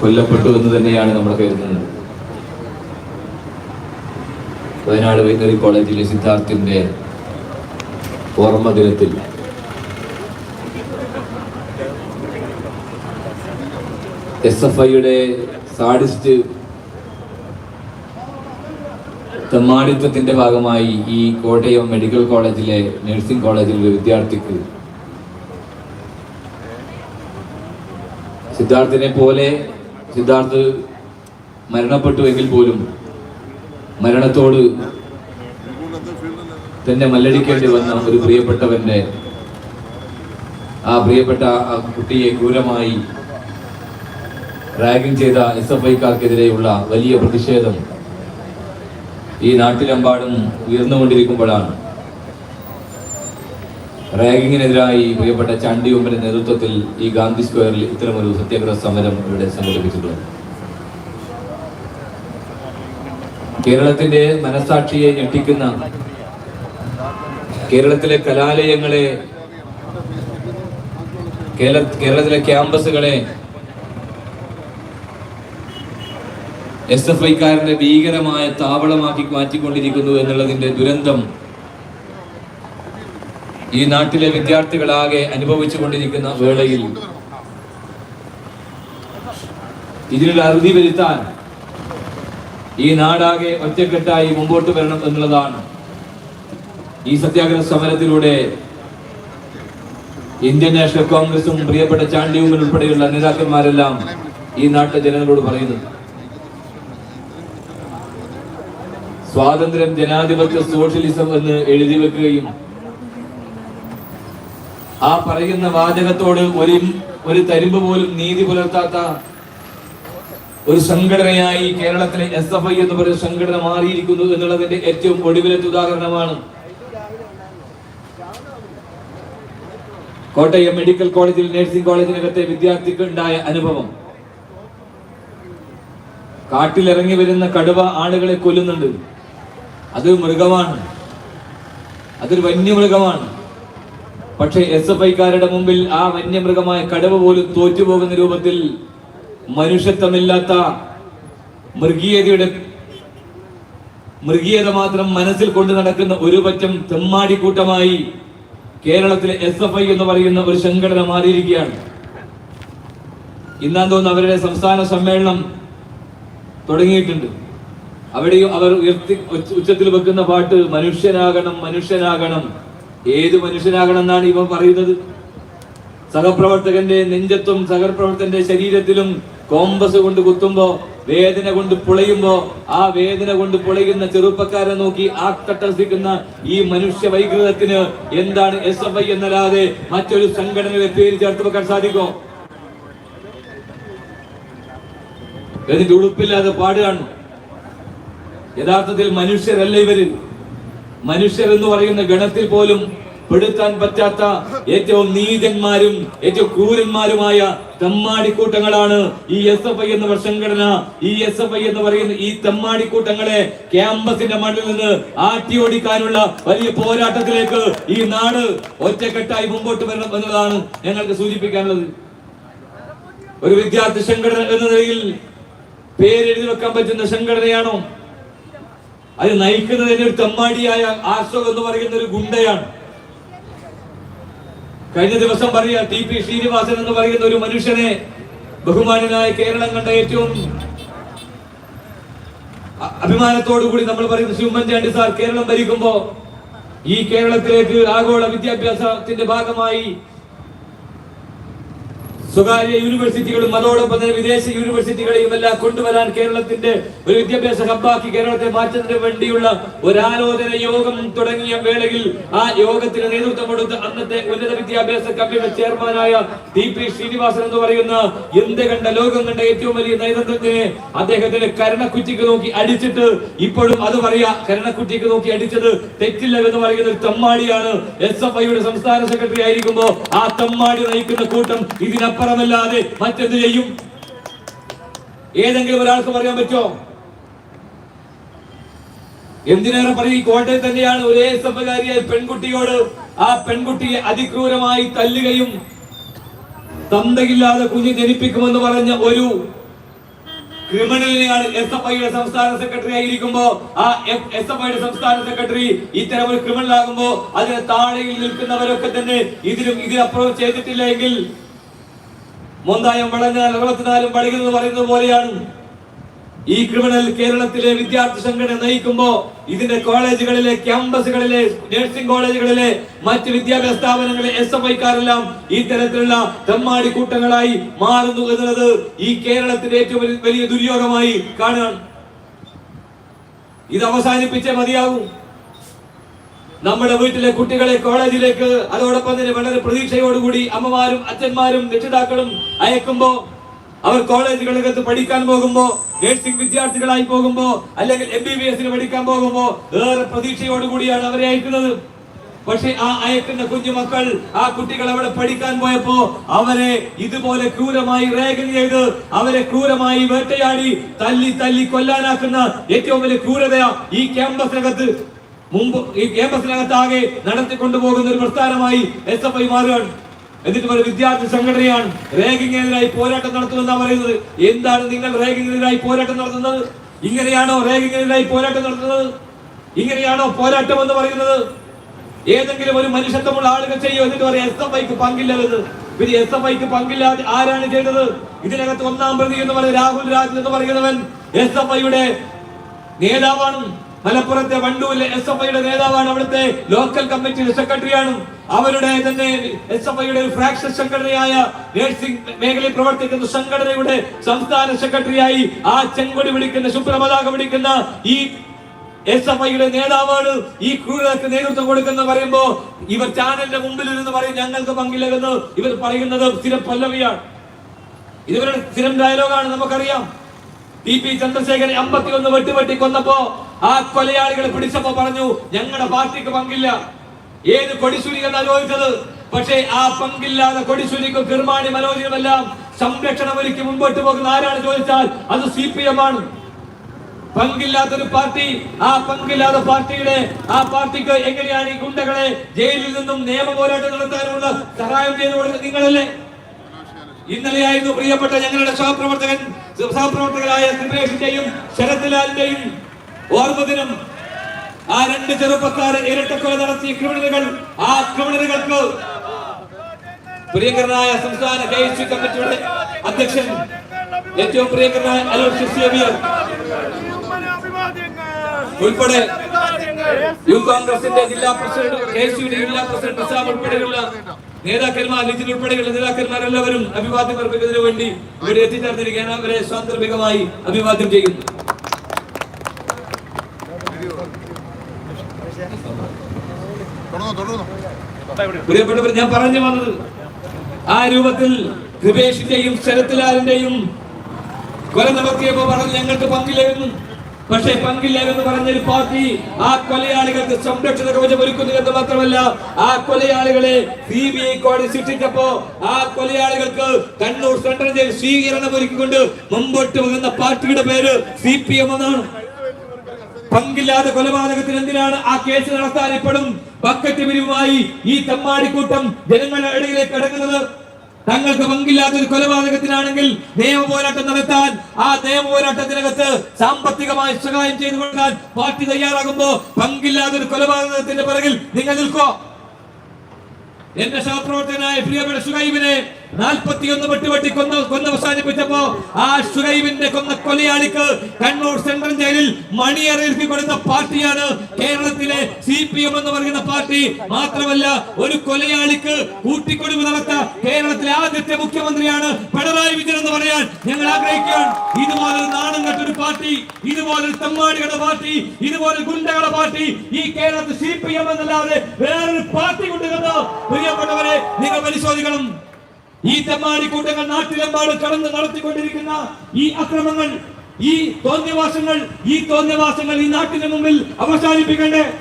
കൊല്ലപ്പെട്ടു എന്ന് തന്നെയാണ് നമ്മൾ കരുതുന്നത്. വയനാട് വൈദ്യുതി കോളേജിലെ സിദ്ധാർത്ഥിന്റെ ഓർമ്മ ദിനത്തിൽ. എസ് എഫ് ഐയുടെ സാഡിസ്റ്റ് തെമ്മാടിത്വത്തിന്റെ ഭാഗമായി ഈ കോട്ടയം മെഡിക്കൽ കോളേജിലെ നഴ്സിംഗ് കോളേജിലെ വിദ്യാർത്ഥിക്ക് സിദ്ധാർത്ഥിനെ പോലെ സിദ്ധാർത്ഥ് മരണപ്പെട്ടു എങ്കിൽ പോലും മരണത്തോട് തന്നെ മല്ലടിക്കേണ്ടി വന്ന ഒരു പ്രിയപ്പെട്ടവന്റെ ആ പ്രിയപ്പെട്ട ആ കുട്ടിയെ ക്രൂരമായി റാഗിംഗ് ചെയ്ത എസ് എഫ് ഐക്കാർക്കെതിരെയുള്ള വലിയ പ്രതിഷേധം ഈ നാട്ടിലെമ്പാടും ഉയർന്നുകൊണ്ടിരിക്കുമ്പോഴാണ്. റാഗിങ്ങിനെതിരായി പ്രിയപ്പെട്ട ചാണ്ടി ഉമ്മന്റെ നേതൃത്വത്തിൽ ഈ ഗാന്ധി സ്ക്വയറിൽ ഇത്തരമൊരു സത്യാഗ്രഹ സമരം ഇവിടെ സംഘടിപ്പിച്ചിട്ടുണ്ട് കേരളത്തിന്റെ മനസാക്ഷിയെ ഞെട്ടിക്കുന്ന കേരളത്തിലെ കലാലയങ്ങളെ കേരളത്തിലെ ക്യാമ്പസുകളെ എസ് എഫ് ഐക്കാരന്റെ ഭീകരമായ താവളമാക്കി മാറ്റിക്കൊണ്ടിരിക്കുന്നു എന്നുള്ളതിന്റെ ദുരന്തം ഈ നാട്ടിലെ വിദ്യാർത്ഥികളാകെ അനുഭവിച്ചു കൊണ്ടിരിക്കുന്ന വേളയിൽ ഇതിനൊരു അറുതി വരുത്താൻ ഈ നാടാകെ ഒറ്റക്കെട്ടായി മുമ്പോട്ട് വരണം എന്നുള്ളതാണ് ഈ സത്യാഗ്രഹ സമരത്തിലൂടെ ഇന്ത്യൻ നാഷണൽ കോൺഗ്രസും പ്രിയപ്പെട്ട ചാണ്ടിയൂമൻ ഉൾപ്പെടെയുള്ള നേതാക്കന്മാരെല്ലാം ഈ നാട്ടിലെ ജനങ്ങളോട് പറയുന്നത്. സ്വാതന്ത്ര്യം ജനാധിപത്യ സോഷ്യലിസം എന്ന് എഴുതി വെക്കുകയും ആ പറയുന്ന വാചകത്തോട് ഒരു ഒരു തരിമ്പ് പോലും നീതി പുലർത്താത്ത ഒരു സംഘടനയായി കേരളത്തിലെ എസ് എഫ് ഐ എന്ന് പറയുന്ന സംഘടന മാറിയിരിക്കുന്നു എന്നുള്ളതിന്റെ ഏറ്റവും ഒടുവിലത്തെ ഉദാഹരണമാണ് കോട്ടയം മെഡിക്കൽ കോളേജിൽ നഴ്സിംഗ് കോളേജിനകത്തെ വിദ്യാർത്ഥിക്ക് ഉണ്ടായ അനുഭവം. കാട്ടിലിറങ്ങി വരുന്ന കടുവ ആളുകളെ കൊല്ലുന്നുണ്ട്. അത് മൃഗമാണ്. അതൊരു വന്യമൃഗമാണ്. പക്ഷേ എസ് എഫ് ഐക്കാരുടെ മുമ്പിൽ ആ വന്യമൃഗമായ കടവ് പോലും തോറ്റുപോകുന്ന രൂപത്തിൽ മനുഷ്യത്വമില്ലാത്ത മൃഗീയതയുടെ മൃഗീയത മാത്രം മനസ്സിൽ കൊണ്ടു നടക്കുന്ന ഒരു പറ്റം തെമ്മാടിക്കൂട്ടമായി കേരളത്തിലെ എസ് എഫ് ഐ എന്ന് പറയുന്ന ഒരു സംഘടന മാറിയിരിക്കുകയാണ്. ഇന്നാൻ തോന്നുന്നു അവരുടെ സംസ്ഥാന സമ്മേളനം തുടങ്ങിയിട്ടുണ്ട്. അവിടെയും അവർ ഉയർത്തി ഉച്ചത്തിൽ വെക്കുന്ന പാട്ട് മനുഷ്യനാകണം മനുഷ്യനാകണം ഏത് മനുഷ്യനാകണമെന്നാണ് ഇവൻ ഇവ പറയുന്നത്? സഹപ്രവർത്തകന്റെ നെഞ്ചത്തും സഹപ്രവർത്തകന്റെ ശരീരത്തിലും കോമ്പസ് കൊണ്ട് കുത്തുമ്പോ വേദന കൊണ്ട് പുളയുമ്പോ ആ വേദന കൊണ്ട് പുളയുന്ന ചെറുപ്പക്കാരെ നോക്കി ആ തട്ടസിക്കുന്ന ഈ മനുഷ്യ വൈകൃതത്തിന് എന്താണ് എസ് എഫ് ഐ എന്നല്ലാതെ മറ്റൊരു സംഘടനയുടെ പേര് ചേർത്ത് വെക്കാൻ സാധിക്കോ? എന്നിട്ട് ഉടുപ്പില്ലാതെ പാടുകയാണ്. യഥാർത്ഥത്തിൽ മനുഷ്യരല്ല ഇവർ. മനുഷ്യർ എന്ന് പറയുന്ന ഗണത്തിൽ പോലും പെടുത്താൻ പറ്റാത്ത ഏറ്റവും നീതന്മാരും ഏറ്റവും ക്രൂരന്മാരുമായ തെമ്മാടിക്കൂട്ടങ്ങളാണ് ഈ എസ് എഫ് ഐ എന്ന സംഘടന. ഈ എസ് എഫ് ഐ എന്ന് പറയുന്ന ഈ തെമ്മാടിക്കൂട്ടങ്ങളെ ക്യാമ്പസിന്റെ മണ്ണിൽ നിന്ന് ആട്ടിയോടിക്കാനുള്ള വലിയ പോരാട്ടത്തിലേക്ക് ഈ നാട് ഒറ്റക്കെട്ടായി മുമ്പോട്ട് വരണം എന്നതാണ് ഞങ്ങൾക്ക് സൂചിപ്പിക്കാനുള്ളത്. ഒരു വിദ്യാർത്ഥി സംഘടന എന്ന നിലയിൽ പേരെഴുതി വെക്കാൻ പറ്റുന്ന സംഘടനയാണോ? അത് നയിക്കുന്നതിന് ഒരു തെമ്മാടിയായ ആശോക് എന്ന് പറയുന്ന ഒരു ഗുണ്ടയാണ്. കഴിഞ്ഞ ദിവസം പറയാ ടി പി ശ്രീനിവാസൻ എന്ന് പറയുന്ന ഒരു മനുഷ്യനെ ബഹുമാനനായ കേരളം കണ്ട ഏറ്റവും അഭിമാനത്തോടു കൂടി നമ്മൾ പറയുന്ന ശ്രീ ഉമ്മൻചാണ്ടി സാർ കേരളം ഭരിക്കുമ്പോ ഈ കേരളത്തിലേക്ക് ആഗോള വിദ്യാഭ്യാസത്തിന്റെ ഭാഗമായി സ്വകാര്യ യൂണിവേഴ്സിറ്റികളും അതോടൊപ്പം തന്നെ വിദേശ യൂണിവേഴ്സിറ്റികളെയും എല്ലാം കൊണ്ടുവരാൻ കേരളത്തിന്റെ ഒരു വിദ്യാഭ്യാസ ഹബ്ബാക്കി കേരളത്തെ മാറ്റുന്നതിന് വേണ്ടിയുള്ള ഒരാലോചന യോഗം തുടങ്ങിയ വേളയിൽ ആ യോഗത്തിന് നേതൃത്വം കൊടുത്ത് അന്നത്തെ ഉന്നത വിദ്യാഭ്യാസ കമ്മിറ്റിയുടെ ചെയർമാനായ ടി പി ശ്രീനിവാസൻ എന്ന് പറയുന്ന എന്ത് കണ്ട ലോകം കണ്ട ഏറ്റവും വലിയ നയതന്ത്രജ്ഞനെ അദ്ദേഹത്തിന് കരണക്കുറ്റിക്ക് നോക്കി അടിച്ചിട്ട് ഇപ്പോഴും അത് പറയാ കരണക്കുറ്റിക്ക് നോക്കി അടിച്ചത് തെറ്റില്ല എന്ന് പറയുന്ന ഒരു തമ്മാടിയാണ്. എസ് എഫ് ഐയുടെ സംസ്ഥാന സെക്രട്ടറി ആയിരിക്കുമ്പോ ആ തമ്മാടി നയിക്കുന്ന കൂട്ടം ഇതിനപ്പുറമല്ലാതെ മറ്റെന്ത് ചെയ്യും? ഏതെങ്കിലും ഒരാൾക്ക് പറയാൻ പറ്റുമോ? എന്തിനേറെ പറയും? ഈ കോട്ടയം തന്നെയാണ് ഒരേ സഭകാരിയായ പെൺകുട്ടിയോട് ആ പെൺകുട്ടിയെ അതിക്രൂരമായി തല്ലുകയും തന്തയില്ലാതെ കുഞ്ഞ് ജനിപ്പിക്കുമെന്ന് പറഞ്ഞ ഒരു ക്രിമിനലിനെയാണ് എസ് എഫ് ഐയുടെ സംസ്ഥാന സെക്രട്ടറി ആയിരിക്കുമ്പോ ആ എസ് എഫ് ഐയുടെ സംസ്ഥാന സെക്രട്ടറി ഇത്തരം ഒരു ക്രിമിനൽ ആകുമ്പോ അതിന് താഴെയിൽ നിൽക്കുന്നവരൊക്കെ തന്നെ ഇതിലും ഇതിനപ്പുറം ചെയ്തിട്ടില്ല എങ്കിൽ മൊന്തായം വളഞ്ഞാൽ അറുപത്തിനാലും പഠിക്കുന്നത് പറയുന്നത് പോലെയാണ്. ഈ ക്രിമിനൽ കേരളത്തിലെ വിദ്യാർത്ഥി സംഘടന നയിക്കുമ്പോ ഇതിന്റെ കോളേജുകളിലെ ക്യാമ്പസുകളിലെ നഴ്സിംഗ് കോളേജുകളിലെ മറ്റ് വിദ്യാഭ്യാസ സ്ഥാപനങ്ങളിലെ എസ് എഫ് ഐക്കാരെല്ലാം ഈ തരത്തിലുള്ള തെമ്മാടി കൂട്ടങ്ങളായി മാറുന്നു എന്നുള്ളത് ഈ കേരളത്തിന്റെ ഏറ്റവും വലിയ- ദുര്യോഗമായി കാണുകയാണ്. ഇത് അവസാനിപ്പിച്ചേ മതിയാകൂ. നമ്മുടെ വീട്ടിലെ കുട്ടികളെ കോളേജിലേക്ക് അതോടൊപ്പം തന്നെ വളരെ പ്രതീക്ഷയോടുകൂടി അമ്മമാരും അച്ഛന്മാരും രക്ഷിതാക്കളും അയക്കുമ്പോൾ അവർ കോളേജുകളിലേക്ക് പഠിക്കാൻ പോകുമ്പോ നേഴ്സിംഗ് വിദ്യാർത്ഥികളായി പോകുമ്പോ അല്ലെങ്കിൽ എം ബി ബി എസിന് പഠിക്കാൻ പോകുമ്പോ ഏറെ പ്രതീക്ഷയോടുകൂടിയാണ് അവരെ അയക്കുന്നത്. പക്ഷെ ആ അയക്കുന്ന കുഞ്ഞുമക്കൾ ആ കുട്ടികൾ അവിടെ പഠിക്കാൻ പോയപ്പോ അവരെ ഇതുപോലെ ക്രൂരമായി റേഗൻ ചെയ്ത് അവരെ ക്രൂരമായി വേട്ടയാടി തല്ലി തല്ലി കൊല്ലാനാക്കുന്ന ഏറ്റവും വലിയ ക്രൂരത ഈ ക്യാമ്പസിനകത്ത് മുമ്പ് ഈ ക്യാമ്പസിനകത്താകെ നടത്തിക്കൊണ്ടുപോകുന്ന ഒരു പ്രസ്ഥാനമായി എസ് എഫ് ഐ മാറുകയാണ്. എന്നിട്ട് ഒരു വിദ്യാർത്ഥി സംഘടനയാണ്. റേഗിങ്ങിനെതിരായി പോരാട്ടം നടത്തുമെന്നാ പറയുന്നത്. എന്താണ് നിങ്ങൾ റേഗിങ്ങിനെതിരായി പോരാട്ടം നടത്തുന്നത്? ഇങ്ങനെയാണോ റേഗിങ്ങിനെതിരായി പോരാട്ടം നടത്തുന്നത്? ഇങ്ങനെയാണോ പോരാട്ടം എന്ന് പറയുന്നത്? ഏതെങ്കിലും ഒരു മനുഷ്യത്വമുള്ള ആളുകൾ ചെയ്യോ? എന്നിട്ട് പറയും എസ് എഫ് ഐക്ക് പങ്കില്ലെന്ന് പിന്നെ എസ് എഫ് ഐക്ക് പങ്കില്ലാതെ ആരാണ് ചെയ്തത്? ഇതിനകത്ത് ഒന്നാം പ്രതി എന്ന് പറയുന്നത് രാഹുൽ രാജ് എന്ന് പറയുന്നവൻ എസ് എഫ് ഐയുടെ നേതാവാണ്. മലപ്പുറത്തെ വണ്ടൂരിലെ എസ് എഫ് ഐയുടെ നേതാവാണ് അവിടുത്തെ ലോക്കൽ കമ്മിറ്റിയുടെ സെക്രട്ടറിയാണ് അവരുടെ തന്നെ എസ് എഫ് ഐയുടെ ഒരു ഫ്രാക്ഷൻ സംഘടനയായ നഴ്സിംഗ് മേഖലയിൽ പ്രവർത്തിക്കുന്ന സംഘടനയുടെ സംസ്ഥാന സെക്രട്ടറിയായി ആ ചെങ്കൊടി പിടിക്കുന്ന ശുഭ്രപതാക പിടിക്കുന്ന ഈ എസ് എഫ് ഐയുടെ നേതാവാണ് ഈ ക്രൂരതക്ക് നേതൃത്വം കൊടുക്കുന്ന പറയുമ്പോ ഇവർ ചാനലിന്റെ മുമ്പിൽ ഇരുന്ന് പറയും ഞങ്ങൾക്ക് പങ്കില്ലെന്ന് ഇവർ പറയുന്നത് സ്ഥിരം പല്ലവിയാണ്. ഇതുവരുടെ സ്ഥിരം ഡയലോഗാണ് നമുക്കറിയാം. ടി പി ചന്ദ്രശേഖരൻ അമ്പത്തി ഒന്ന് വെട്ടി വെട്ടി കൊന്നപ്പോ ആ കൊലയാളികളെ പിടിച്ചപ്പോ പറഞ്ഞു ഞങ്ങളുടെ പാർട്ടിക്ക് പങ്കില്ല. ഏത് കൊടിശുരി എന്നാ ചോദിച്ചത്? പക്ഷേ ആ പങ്കില്ലാതെ കൊടിശുരിക്കും കിർമാണി മനോജിനുമെല്ലാം സംരക്ഷണം ഒരുക്കി മുമ്പോട്ട് പോകുന്ന ആരാണ് ചോദിച്ചാൽ അത് സി പി എം ആണ്. പങ്കില്ലാത്തൊരു പാർട്ടി ആ പങ്കില്ലാത്ത പാർട്ടിയുടെ ആ പാർട്ടിക്ക് എങ്ങനെയാണ് ഈ ഗുണ്ടകളെ ജയിലിൽ നിന്നും നിയമ പോരാട്ടം നടത്താനുള്ള സഹായം ചെയ്തു കൊടുക്കുന്നത് നിങ്ങളല്ലേ? ഇന്നലെയായിരുന്നു പ്രിയപ്പെട്ട ഞങ്ങളുടെ സഹപ്രവർത്തകൻ സഹപ്രവർത്തകരായ ശരത് ശരത്ലാലിന്റെയും ഓർമ്മ ദിനം ആ രണ്ട് ചെറുപ്പക്കാരെ ഇരട്ടക്കൊല നടത്തിയ ക്രിമിനലുകൾ ആ ക്രിമിനലുകൾക്ക് പ്രിയങ്കരനായ സംസ്ഥാന കെ കമ്മിറ്റിയുടെ അധ്യക്ഷൻ ഏറ്റവും പ്രിയങ്കരനായ അലോഷ് സേവിയർ ഉൾപ്പെടെ യൂത്ത് കോൺഗ്രസിന്റെ ജില്ലാ പ്രസിഡന്റ് കെ ജില്ലാ പ്രസിഡന്റ് പ്രസാദ് ഉൾപ്പെടെയുള്ള നേതാക്കന്മാർ ലിജിൻ ഉൾപ്പെടെയുള്ള നേതാക്കന്മാർ എല്ലാവരും അഭിവാദ്യം അർപ്പിക്കുന്നതിന് വേണ്ടി ഇവിടെ എത്തിച്ചേർന്നിരിക്കുകയാണ്. അവരെ സാന്ദർഭികമായി അഭിവാദ്യം ചെയ്യുന്നു. പ്രിയപ്പെട്ടവർ ഞാൻ പറഞ്ഞു വന്നത് ആ രൂപത്തിൽ കൃപേഷിന്റെയും ശരത്ലാലിന്റെയും കൊല നടത്തിയപ്പോ പറഞ്ഞു ഞങ്ങൾക്ക് പങ്കില്ലായിരുന്നു. പക്ഷേ പങ്കില്ല പങ്കില്ലായിരുന്നു പറഞ്ഞൊരു പാർട്ടി ആ കൊലയാളികൾക്ക് സംരക്ഷണ കവചം ഒരുക്കുന്നു എന്ന് മാത്രമല്ല ആ കൊലയാളികളെ സി ബി ഐ കോടതി ശിക്ഷിച്ചപ്പോ ആ കൊലയാളികൾക്ക് കണ്ണൂർ സെൻട്രൽ ജയിൽ സ്വീകരണം ഒരുക്കിക്കൊണ്ട് മുമ്പോട്ട് പോകുന്ന പാർട്ടിയുടെ പേര് സി പി എം എന്നാണ്. പങ്കില്ലാതെ കൊലപാതകത്തിന് എന്തിനാണ് ആ കേസ് നടത്താൻ ഇപ്പോഴും ബക്കറ്റ് പിരിവുമായി ഈ തെമ്മാടിക്കൂട്ടം ജനങ്ങളുടെ ഇടയിലേക്ക് അടങ്ങുന്നത് തങ്ങൾക്ക് പങ്കില്ലാത്ത ഒരു കൊലപാതകത്തിനാണെങ്കിൽ നിയമ പോരാട്ടം നടത്താൻ ആ നിയമ പോരാട്ടത്തിനകത്ത് സാമ്പത്തികമായി സഹായം ചെയ്തു കൊടുക്കാൻ പാർട്ടി തയ്യാറാകുമ്പോ പങ്കില്ലാത്ത ഒരു കൊലപാതകത്തിന്റെ പിറകിൽ നിങ്ങൾ നിൽക്കോ. എന്റെ സഹപ്രവർത്തകനായ പ്രിയപ്പെട്ട സുഹൈബിനെ നാൽപ്പത്തിയൊന്ന് വെട്ടുവെട്ടി കൊന്ന കൊന്ന് അവസാനിപ്പിച്ചപ്പോ ആ ഷുഹൈബിന്റെ കൊന്ന കൊലയാളിക്ക് കണ്ണൂർ സെൻട്രൽ ജയിലിൽ മണിയറിയിൽക്ക് കൊടുത്ത പാർട്ടിയാണ് കേരളത്തിലെ സി പി എം എന്ന് പറയുന്ന പാർട്ടി. മാത്രമല്ല ഒരു കൊലയാളിക്ക് കൂട്ടിക്കൊടുവ് നടത്ത കേരളത്തിലെ ആദ്യത്തെ മുഖ്യമന്ത്രിയാണ് പിണറായി വിജയൻ എന്ന് പറയാൻ ഞങ്ങൾ ആഗ്രഹിക്കുകയാണ്. ഇതുപോലൊരു നാണം കെട്ടൊരു പാർട്ടി ഇതുപോലൊരു തെമ്മാടികളുടെ പാർട്ടി ഇതുപോലെ ഗുണ്ടകളുടെ പാർട്ടി ഈ കേരളത്തിൽ സി പി എം എന്നല്ലാതെ വേറൊരു പാർട്ടി കൊണ്ടുവരുന്ന പ്രിയപ്പെട്ടവരെ നിങ്ങൾ പരിശോധിക്കണം. ഈ തെമ്മാടി കൂട്ടങ്ങൾ നാട്ടിലെമ്പാട് കടന്ന് നടത്തിക്കൊണ്ടിരിക്കുന്ന ഈ അക്രമങ്ങൾ ഈ തോന്നിയവാസങ്ങൾ ഈ തോന്നിയവാസങ്ങൾ ഈ നാട്ടിന് മുമ്പിൽ അവസാനിപ്പിക്കണ്ടേ?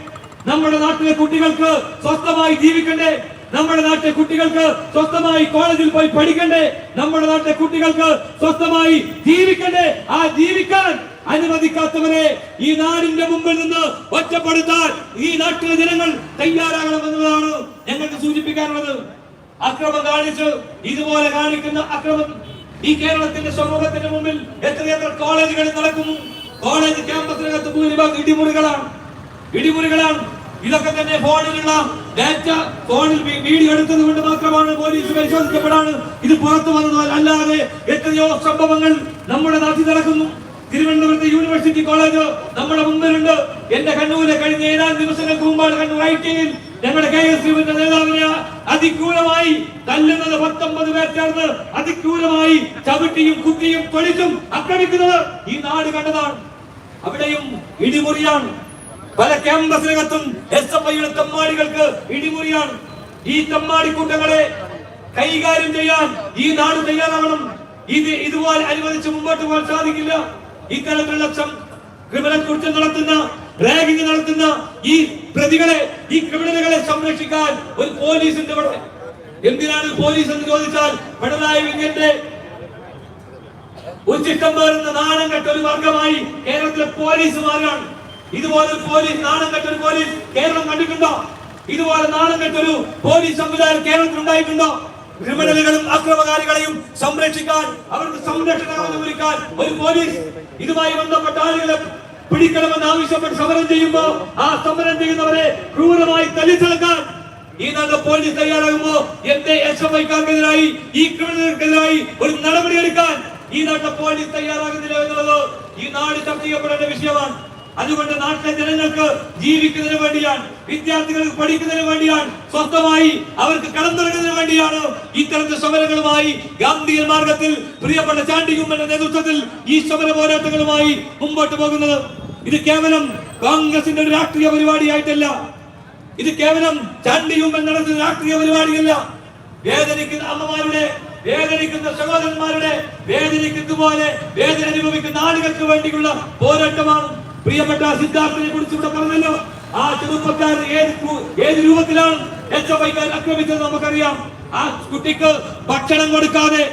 നമ്മുടെ നാട്ടിലെ കുട്ടികൾക്ക് സ്വസ്ഥമായി ജീവിക്കണ്ടേ? നമ്മുടെ നാട്ടിലെ കുട്ടികൾക്ക് സ്വസ്ഥമായി കോളേജിൽ പോയി പഠിക്കണ്ടേ? നമ്മുടെ നാട്ടിലെ കുട്ടികൾക്ക് സ്വസ്ഥമായി ജീവിക്കണ്ടേ? ആ ജീവിക്കാൻ അനുവദിക്കാത്തവരെ ഈ നാടിന്റെ മുമ്പിൽ നിന്ന് ഒറ്റപ്പെടുത്താൻ ഈ നാട്ടിലെ ജനങ്ങൾ തയ്യാറാകണമെന്നതാണ് ഞങ്ങൾക്ക് സൂചിപ്പിക്കാനുള്ളത്. അക്രമം കാണിച്ച് ഇതുപോലെ കാണിക്കുന്ന അക്രമം ഈ കേരളത്തിന്റെ സമൂഹത്തിന്റെ മുമ്പിൽ എത്രയെത്ര കോളേജുകളിൽ നടക്കുന്നു? കോളേജ് ക്യാമ്പസിനകത്ത് ഭൂരിഭാഗം ഇടിമുറികളാണ്. ഇടിമുറികളാണ്. ഇതൊക്കെ തന്നെ ഫോണിലുള്ള ഡാറ്റ ഫോണിൽ വീഡിയോ എടുത്തത് കൊണ്ട് മാത്രമാണ് പോലീസ് പരിശോധിക്കപ്പെടാണ് ഇത് പുറത്തു വന്നത് അല്ലാതെ എത്രയോ സംഭവങ്ങൾ നമ്മുടെ നാട്ടിൽ നടക്കുന്നു. തിരുവനന്തപുരത്ത് യൂണിവേഴ്സിറ്റി കോളേജ് നമ്മുടെ മുമ്പിലുണ്ട്. എന്റെ കണ്ണൂരെ കഴിഞ്ഞ ഏതാനും ദിവസങ്ങൾക്ക് മുമ്പാണ് കണ്ണൂർ ഐ ടിയിൽ ഞങ്ങളുടെ കെ എസ് യുവിന്റെ നേതാവിനെ അതിക്രൂരമായി തല്ലുന്നത് പത്തൊമ്പത് പേർ ചേർന്ന് അതിക്രൂരമായി ചവിട്ടിയും കുത്തിയും തൊളിച്ചും ആക്രമിക്കുന്നത് ഈ നാട് കണ്ടതാണ്. അവിടെയും ഇടിമുറിയാണ്. പല ക്യാമ്പസിനകത്തും എസ് എഫ് ഐയുടെ തെമ്മാടികൾക്ക് ഇടിമുറിയാണ്. ഈ തമ്മാടി കൂട്ടങ്ങളെ കൈകാര്യം ചെയ്യാൻ ഈ നാട് തയ്യാറാവണം. ഇത് ഇതുപോലെ അനുവദിച്ച് മുമ്പോട്ട് പോകാൻ സാധിക്കില്ല. ഇത്തരത്തിലുള്ള ക്രിമിനൽ കുറ്റം നടത്തുന്ന റാഗിംഗ് ഈ പ്രതികളെ ഈ ക്രിമിനലുകളെ സംരക്ഷിക്കാൻ ഒരു പോലീസിന്റെ ഇവിടെ. എന്തിനാണ് പോലീസ് എന്ന് ചോദിച്ചാൽ പിണറായി വിജയന്റെ ഉച്ചിഷ്ടം പേരുന്ന നാണം കെട്ട ഒരു വർഗമായി കേരളത്തിലെ പോലീസ് മാറുകയാണ്. ഇതുപോലെ പോലീസ് നാണം കെട്ട ഒരു പോലീസ് കേരളം കണ്ടിട്ടുണ്ടോ? ഇതുപോലെ നാണം കെട്ടൊരു പോലീസ് സംവിധാനം കേരളത്തിൽ ഉണ്ടായിട്ടുണ്ടോ? ക്രിമിനലുകളും അക്രമകാരികളെയും സംരക്ഷിക്കാൻ അവർക്ക് സംരക്ഷണം ഒരു പോലീസ്. ഇതുമായി ബന്ധപ്പെട്ട ആളുകളെ പിടിക്കണമെന്ന് ആവശ്യപ്പെട്ട് സമരം ചെയ്യുമ്പോ ആ സമരം ചെയ്യുന്നവരെ ക്രൂരമായി തല്ലിച്ചെടുക്കാൻ ഈ നാട് പോലീസ് തയ്യാറാകുമ്പോ എന്റെ എസ് എഫ് ഐക്കാർക്കെതിരായി ഈ ക്രിമിനലുകൾക്കെതിരായി ഒരു നടപടി എടുക്കാൻ ഈ നാട്ടിലെ പോലീസ് തയ്യാറാകുന്നില്ല എന്നുള്ളത് ഈ നാട് ചർച്ച ചെയ്യപ്പെടേണ്ട വിഷയമാണ്. അതുകൊണ്ട് നാട്ടിലെ ജനങ്ങൾക്ക് ജീവിക്കുന്നതിന് വേണ്ടിയാണ് വിദ്യാർത്ഥികൾക്ക് പഠിക്കുന്നതിന് വേണ്ടിയാണ് സ്വന്തമായി അവർക്ക് കടന്നിറങ്ങുന്നതിന് വേണ്ടിയാണ് ഇത്തരത്തിൽ സമരങ്ങളുമായി ഗാന്ധിയൻ മാർഗത്തിൽ പ്രിയപ്പെട്ട ചാണ്ടികുമ്മന്റെ നേതൃത്വത്തിൽ ഈ സമര പോരാട്ടങ്ങളുമായി മുമ്പോട്ട് പോകുന്നത്. ഇത് കേവലം കോൺഗ്രസിന്റെ ഒരു രാഷ്ട്രീയ പരിപാടിയായിട്ടല്ല. ഇത് കേവലം ചാണ്ടിയുമ്മൻ നടത്തുന്ന രാഷ്ട്രീയ പരിപാടിയല്ല. വേദനിക്കുന്ന അമ്മമാരുടെ വേദനിക്കുന്ന സഹോദരന്മാരുടെ വേദനിക്കുന്നതുപോലെ വേദന അനുഭവിക്കുന്ന ആളുകൾക്ക് വേണ്ടിയുള്ള പോരാട്ടമാണ് പ്രിയപ്പെട്ട സിദ്ധാർത്ഥിനെ കുറിച്ച് ഇവിടെ പറഞ്ഞല്ലോ. ആ ചെറുപ്പക്കാരൻ ഏത് ഏത് രൂപത്തിലാണ് എച്ച് ഐക്കാർ ആക്രമിച്ചത് നമുക്കറിയാം. ആ കുട്ടിക്ക് ഭക്ഷണം കൊടുക്കാതെ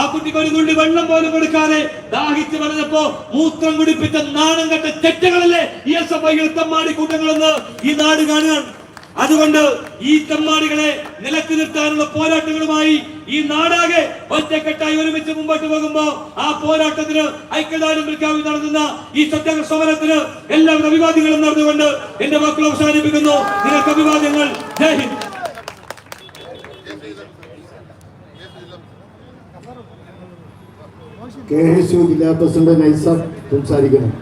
ആ കുട്ടിക്ക് ഒരു തുള്ളി വെള്ളം പോലും കൊടുക്കാതെ ദാഹിച്ച് പറഞ്ഞപ്പോ മൂത്രം കുടിപ്പിച്ച നാണം കെട്ട ചെറ്റകളല്ലേ ഈ എസ് എഫ് ഐ തെമ്മാടി കൂട്ടങ്ങളെന്ന് ഈ നാട് കാണുകയാണ്. അതുകൊണ്ട് ഈ തെമ്മാടികളെ നിലയ്ക്ക് നിർത്താനുള്ള പോരാട്ടങ്ങളുമായി ഈ നാടാകെ ഒറ്റക്കെട്ടായി ഒരുമിച്ച് മുമ്പോട്ട് പോകുമ്പോ ആ പോരാട്ടത്തിന് ഐക്യദാനം പ്രഖ്യാപിച്ച് നടത്തുന്ന ഈ സത്യാഗ്രഹ സമരത്തിന് എല്ലാവരും അഭിവാദ്യങ്ങളും നടന്നുകൊണ്ട് എന്റെ മക്കൾ അവസാനിപ്പിക്കുന്നു. നിങ്ങൾക്ക് അഭിവാദ്യങ്ങൾ. Jai Hind. K S U ജില്ലാ പ്രസിഡന്റ് നൈസാർ സംസാരിക്കണം